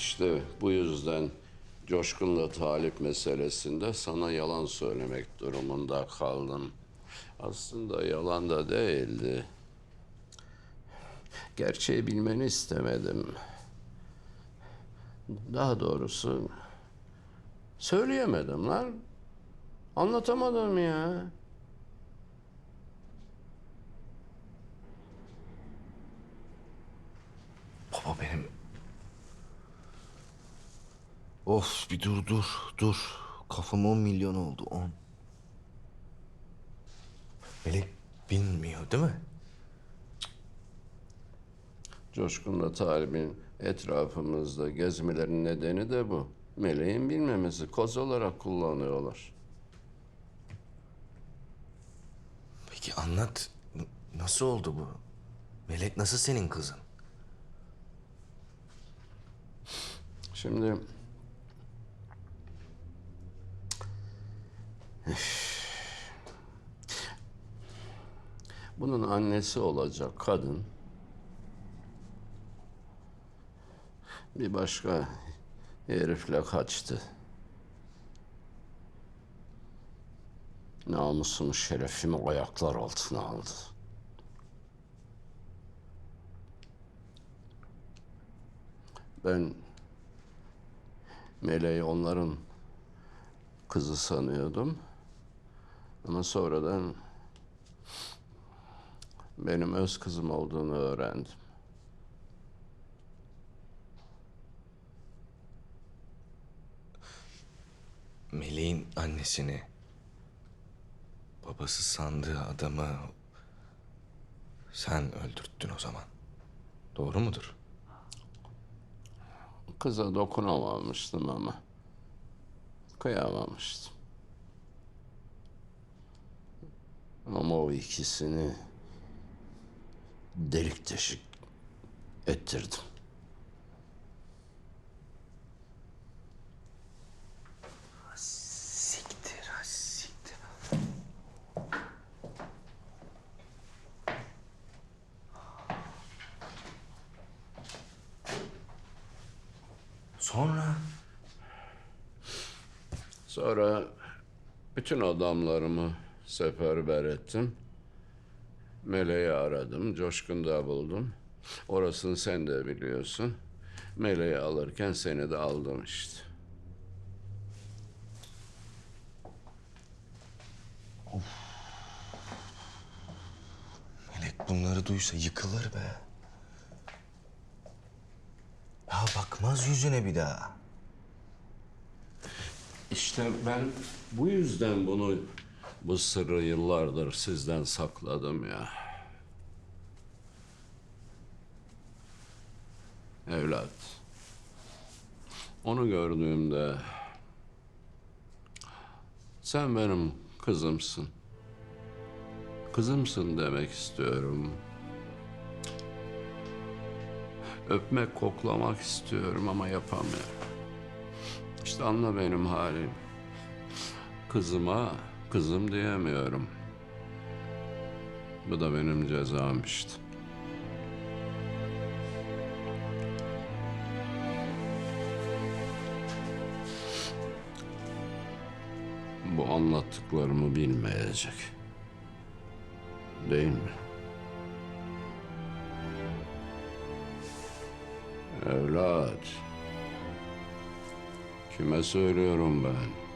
İşte bu yüzden Coşkun'la Talip meselesinde sana yalan söylemek durumunda kaldım. Aslında yalan da değildi. Gerçeği bilmeni istemedim. Daha doğrusu söyleyemedim lan. Anlatamadım ya. Baba benim... Of bir dur dur dur. Kafam 10 milyon oldu 10. Melek bilmiyor değil mi? Coşkun'la Talib'in etrafımızda gezmelerinin nedeni de bu. Meleğin bilmemesi koz olarak kullanıyorlar. Peki anlat. N- Nasıl oldu bu? Melek nasıl senin kızın? Şimdi bunun annesi olacak kadın bir başka herifle kaçtı. Namusumu, şerefimi ayaklar altına aldı. Ben Meleği onların kızı sanıyordum. Ama sonradan benim öz kızım olduğunu öğrendim. Meleğin annesini babası sandığı adamı sen öldürttün o zaman. Doğru mudur? Kıza dokunamamıştım ama. Kıyamamıştım. Ama o ikisini delik deşik ettirdim. Siktir, ha siktir. Sonra Sonra bütün adamlarımı seferber ettim. Meleği aradım, Coşkun'da buldum. Orasını sen de biliyorsun. Meleği alırken seni de aldım işte. Melek bunları duysa yıkılır be. Ya bakmaz yüzüne bir daha. İşte ben bu yüzden bunu, bu sırrı yıllardır sizden sakladım ya. Evlat. Onu gördüğümde sen benim kızımsın. Kızımsın demek istiyorum. Öpmek, koklamak istiyorum ama yapamıyorum. İşte anla benim halim. Kızıma kızım diyemiyorum. Bu da benim cezam işte. Bu anlattıklarımı bilmeyecek. Değil mi? Evlat. Kime söylüyorum ben?